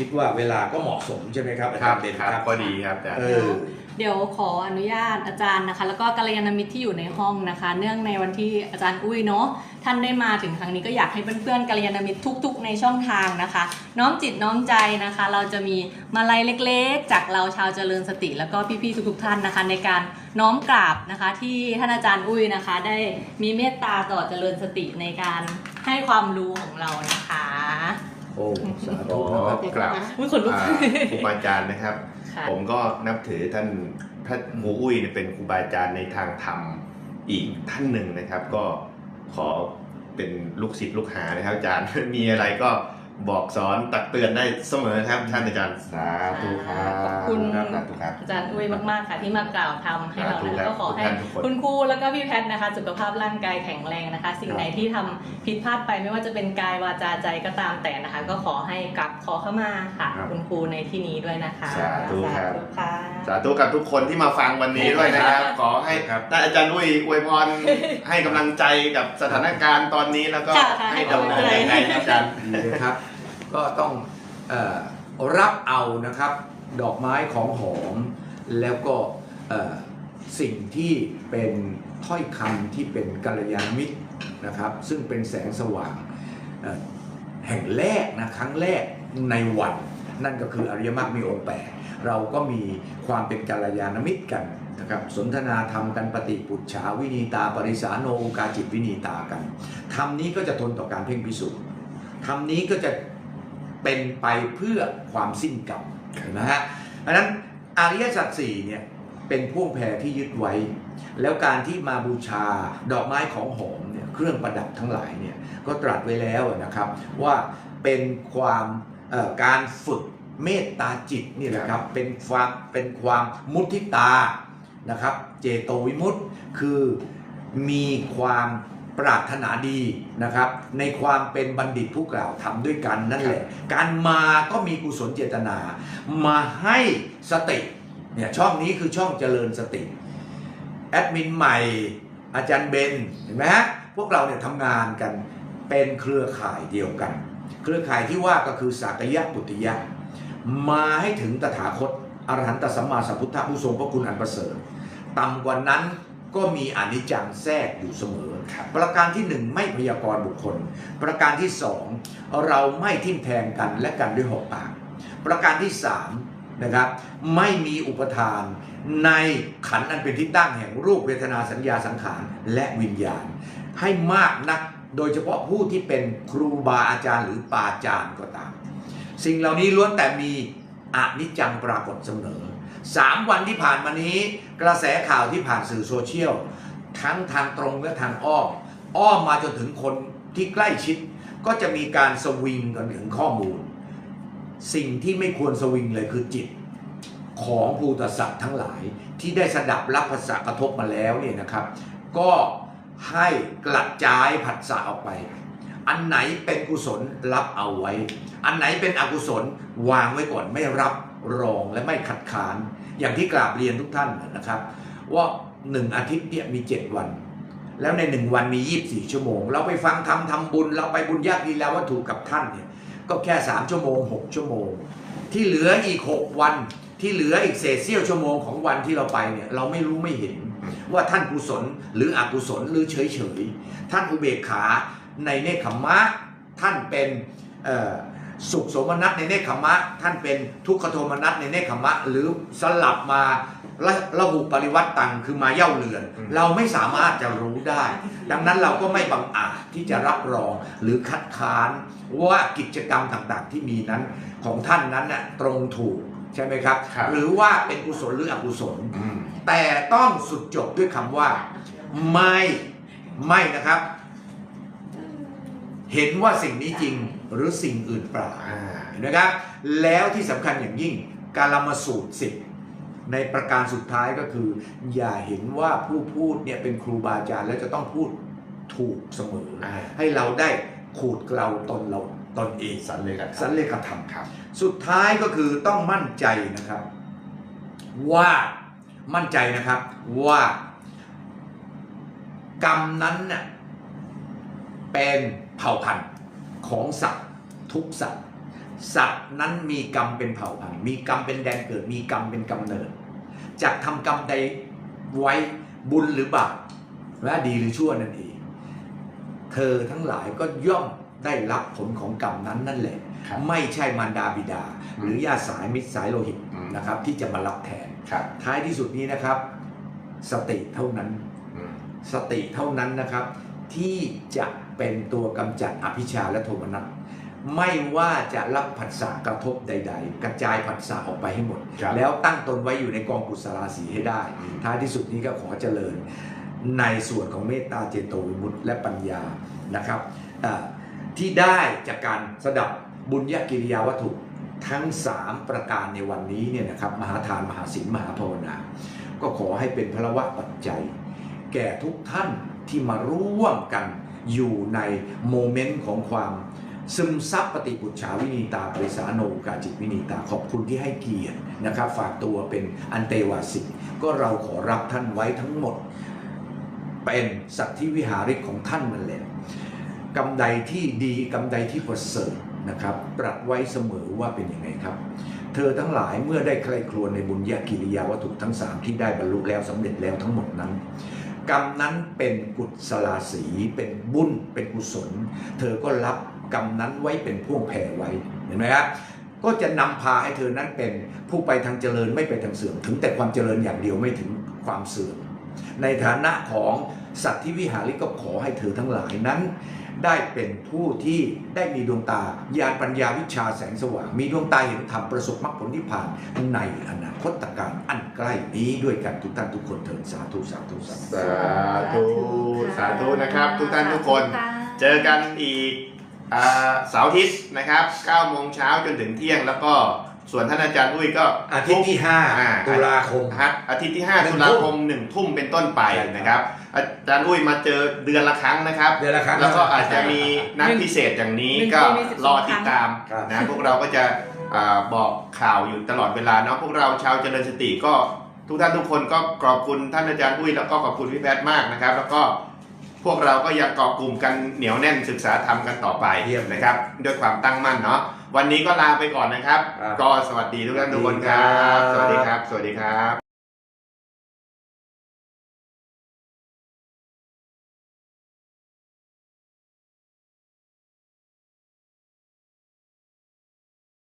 คิดว่าเวลาก็เหมาะสมใช่ไหมครับอาคจารัรบย์เบนครับครับ ก็ดีครับอาจารย์ เออ เดี๋ยวขออนุญาตอาจารย์นะคะ แล้วก็กัลยาณมิตรที่อยู่ในห้องนะคะ เนื่องในวันที่อาจารย์อุ้ยเนาะท่านได้มาถึงครั้งนี้ก็อยากให้เพื่อนๆกัลยาณมิตรทุก ๆ ในช่องทางนะคะ น้อมจิตน้อมใจนะคะ เราจะมีมาลัยเล็กๆ จากเราชาวเจริญสติ แล้วก็พี่ๆทุก ๆ ท่านนะคะ ในการน้อมกราบนะคะ ที่ท่านอาจารย์อุ้ยนะคะ ได้มีเมตตาต่อเจริญสติในการให้ความรู้ของเรานะคะ โอ้สาขธุอนะครับกราบอุ้ยขนลุก อ่าครูบาอาจารย์นะครับ ค่ะ ผมก็นับถือท่านท่านหมูอุ้ยเนี่ยเป็นครูบาอาจารย์ในทางธรรมอีกท่านหนึ่งนะครับ ก็ขอเป็นลูกศิษย์ลูกหานะครับอาจารย์ มีอะไรก็ บอกสอนตักเตือนได้เสมอครับท่านอาจารย์ สาธุครับขอบคุณ ครับสาธุครับ อาจารย์อุ้ยมากๆค่ะที่มากล่าวทำให้เราสาธุนะครัคะบก็ขอให้ทุกท่านทุกคน คุณครูแล้วก็พี่แพทย์นะคะ สุขภาพร่างกายแข็งแรงนะคะ สิ่งไหนที่ทำผิดพลาดไปไม่ว่าจะเป็นกายวาจาใจก็ตามแต่นะคะ ก็ขอให้กลับขอเข้ามาค่ะ ครับคุณครูในที่นี้ด้วยนะคะสาธุครับ สาธุค่ะ สาธุกับทุกคนที่มาฟังวันนี้ด้วยนะครับ ขอให้ครับ ท่านอาจารย์อุ้ยอวยพรให้กำลังใจกับสถานการณ์ตอนนี้แล้วก็ค่ะค่ะให้ดำเนินยังไงครับอาจารย์ ดีเลยครับ ก็ต้องออรับเอานะครับดอกไม้ของหอม แล้วก็สิ่งที่เป็นถ้อยคำที่เป็นกัลยาณมิตรนะครับ ซึ่งเป็นแสงสว่างแห่งแรกนะครั้งแรกในวันนั่นก็คืออริยมรรคมีองค์แปดเราก็มีความเป็นกัลยาณมิตรกันนะครับสนทนาธรรมกันปฏิปุจฉาวินีตาปริสาโนโอกาจิตวินีตากันธรรมนี้ก็จะทนต่อการเพ่งพิสูจน์ธรรมนี้ก็จะ เป็นไปเพื่อความสิ้นกรรมเห็นไหมฮะอันนั้นอริยสัจสี่เนี่ยเป็นพ่วงแพรที่ยึดไว้ แล้วการที่มาบูชาดอกไม้ของหอมเนี่ยเครื่องประดับทั้งหลายเนี่ยก็ตรัสไว้แล้วนะครับ ว่าเป็นความเอ่อการฝึกเมตตาจิตนี่แหละครับเป็นความเป็นความมุทิตานะครับ เจโตวิมุตติคือมีความ ปรารถนาดีนะครับ ในความเป็นบัณฑิตผู้กล่าวทำด้วยกันนั่นแหละ การมาก็มีกุศลเจตนา มาให้สติเนี่ยช่องนี้คือช่องเจริญสติแอดมินใหม่อาจารย์เบนเห็นไหมฮะพวกเราเนี่ยทำงานกันเป็นเครือข่ายเดียวกัน เครือข่ายที่ว่าก็คือสากยะปุตติยะ มาให้ถึงตถาคตอรหันตสัมมาสัมพุทธผู้ทรงพระคุณอันประเสริฐต่ำกว่านั้น ก็มีอนิจจังแทรกอยู่เสมอ ประการที่หนึ่งไม่พยากรณ์บุคคล ประการที่สองเราไม่ทิ่มแทงกันและกันด้วยหอกปาก ประการที่สามนะครับไม่มีอุปทานในขันอันเป็นที่ตั้งแห่งรูปเวทนาสัญญาสังขารและวิญญาณ ให้มากนักโดยเฉพาะผู้ที่เป็นครูบาอาจารย์หรือปาจารย์ก็ตาม สิ่งเหล่านี้ล้วนแต่มีอนิจจังปรากฏเสมอ สามวันที่ผ่านมานี้ กระแสข่าวที่ผ่านสื่อโซเชียล ทั้งทางตรงและทางอ้อม อ้อมมาจนถึงคนที่ใกล้ชิด ก็จะมีการสวิงกันถึงข้อมูล สิ่งที่ไม่ควรสวิงเลยคือจิตของภูตสัตว์ทั้งหลายที่ได้สดับรับภาษากระทบมาแล้วเนี่ยนะครับ ก็ให้กระจายผัสสะออกไป อันไหนเป็นกุศลรับเอาไว้ อันไหนเป็นอกุศลวางไว้ก่อนไม่รับ รองและไม่ขัดขาน อย่างที่กราบเรียนทุกท่านนะครับ ว่าหนึ่งอาทิตย์เนี่ยมี7วัน แล้วในหนึ่งวันมี24ชั่วโมง เราไปฟังทำทำบุญ เราไปบุญญาติแล้ววัตถุกับท่านเนี่ยก็แค่3ชั่วโมง6ชั่วโมง ที่เหลืออีก6วันที่เหลืออีกเศษเสี้ยวชั่วโมงของวันที่เราไปเนี่ยเราไม่รู้ไม่เห็นว่าท่านกุศลหรืออกุศลหรือเฉยเฉยท่านอุเบกขาในเนคขมมะท่านเป็น สุขโสมนัสในเนคขมมะ ท่านเป็นทุกขโทมนัสในเนคขมมะ หรือสลับมาละละหุปริวัตตังคือมาเย่าเรือนอืมเราไม่สามารถจะรู้ได้ ดังนั้นเราก็ไม่บังอาจที่จะรับรองหรือคัดค้านว่ากิจกรรมต่างๆ ที่มีนั้นของท่านนั้นน่ะตรงถูกใช่ไหมครับครับหรือว่าเป็นกุศลหรืออกุศลอืมแต่ต้องสุดจบด้วยคำว่า ไม่ไม่นะครับ เห็นว่าสิ่งนี้จริงหรือสิ่งอื่นเปล่าอ่าเห็นไหมครับ แล้วที่สำคัญอย่างยิ่งการละมาสูตรสิบในประการสุดท้ายก็คือ อย่าเห็นว่าผู้พูดเนี่ยเป็นครูบาอาจารย์แล้วจะต้องพูดถูกเสมออ่าให้เราได้ขูดเกลาตนเราตนเองสันเลยกันสันเลขธรรมครับ สุดท้ายก็คือต้องมั่นใจนะครับ ว่ามั่นใจนะครับว่ากรรมนั้นน่ะเป็น เผ่าพันธุ์ของสัตว์ทุกสัตว์สัตว์นั้นมีกรรมเป็นเผ่าพันธุ์มีกรรมเป็นแดนเกิด มีกรรมเป็นกำเนิดจากทำกรรมใดไว้บุญหรือบาปและดีหรือชั่วนั่นเอง เธอทั้งหลายก็ย่อมได้รับผลของกรรมนั้นนั่นแหละครับไม่ใช่มารดาบิดา หรือญาติสายมิตรสายโลหิตอืมนะครับ ที่จะมารับแทนครับท้ายที่สุดนี้นะครับ สติเท่านั้นอืมสติเท่านั้นนะครับ ที่จะ เป็นตัวกำจัดอภิชาและโทมนัสไม่ว่าจะรับผัสสะกระทบใด ๆ กระจายผัสสะออกไปให้หมดครับแล้วตั้งตนไว้อยู่ในกองกุศลราศีให้ได้อืมท้ายที่สุดนี้ก็ขอเจริญ ในส่วนของเมตตาเจโตวิมุตติและปัญญานะครับอ่าที่ได้จากการสดับบุญญกิริยาวัตถุทั้ง 3 ประการในวันนี้เนี่ยนะครับมหาทานมหาศีลมหาภาวนา ก็ขอให้เป็นพระวะปัจจัย แก่ทุกท่านที่มาร่วมกัน อยู่ในโมเมนต์ของความซึมซับปฏิปุจฉาวินีตาปริสาโนกาจิตวินีตาขอบคุณที่ให้เกียรตินะครับ ฝากตัวเป็นอันเตวาสิกก็เราขอรับท่านไว้ทั้งหมด เป็นสัตว์ที่วิหาริกของท่านนั่นแหละกำใดที่ดีกำใดที่ประเสริฐนะครับตรัสไว้เสมอว่าเป็นยังไงครับ เธอทั้งหลายเมื่อได้ใคร่ครวญในบุญญากิริยาวัตถุทั้งสามที่ได้บรรลุแล้วสำเร็จแล้วทั้งหมดนั้น กรรมนั้นเป็นกุศลาสีเป็นบุญเป็นกุศล เธอก็รับกรรมนั้นไว้เป็นพ่วงแผ่ไว้เห็นไหมครับก็จะนำพาให้เธอนั้นเป็นผู้ไปทางเจริญไม่ไปทางเสื่อม ถึงแต่ความเจริญอย่างเดียวไม่ถึงความเสื่อมในฐานะของสัตว์ที่วิหาริกก็ขอให้เธอทั้งหลายนั้น ได้เป็นผู้ที่ได้มีดวงตาญาณปัญญาวิชาแสงสว่าง มีดวงตาเห็นธรรมประสบมรรคผลนิพพานในอนาคตการอันใกล้นี้ด้วยกันทุกท่านทุกคนเถิดสาธุสาธุสาธุสาธุสาธุนะครับ ทุกท่านทุกคนสาธุค่ะเจอกันอีกอ่าเสาร์อาทิตย์นะครับ9โมงเช้าจนถึงเที่ยงแล้วก็ ส่วนท่านอาจารย์อุ้ยก็อาทิตย์ที่อ่า5ตุลาคมฮะอาทิตย์ที่หนึ่5งตุลาคม1ทุ่มเป็นต้นไปใช่ครับนะครับ อาจารย์อุ้ยมาเจอเดือนละครั้งนะครับ เดือนละครั้ง แล้วก็อาจจะมีนัดพิเศษอย่างนี้หนึ่งก็ปีมีสิบสองรอติดตามครับนะพวกเราก็จะอ่าบอกข่าวอยู่ตลอดเวลาเนาะพวกเราชาวเจริญสติก็ทุกท่านทุกคนก็ขอบคุณท่านอาจารย์อุ้ยแล้วก็ขอบคุณพี่แพทย์มากนะครับ แล้วก็พวกเราก็ยังเกาะกลุ่มกันเหนียวแน่นศึกษาธรรมกันต่อไปเยี่ยมเลยนะครับ ด้วยความตั้งมั่นเนาะ วันนี้ก็ลาไปก่อนนะครับครับ ก็สวัสดีทุกท่านทุกคนครับ สวัสดีครับ สวัสดีครับ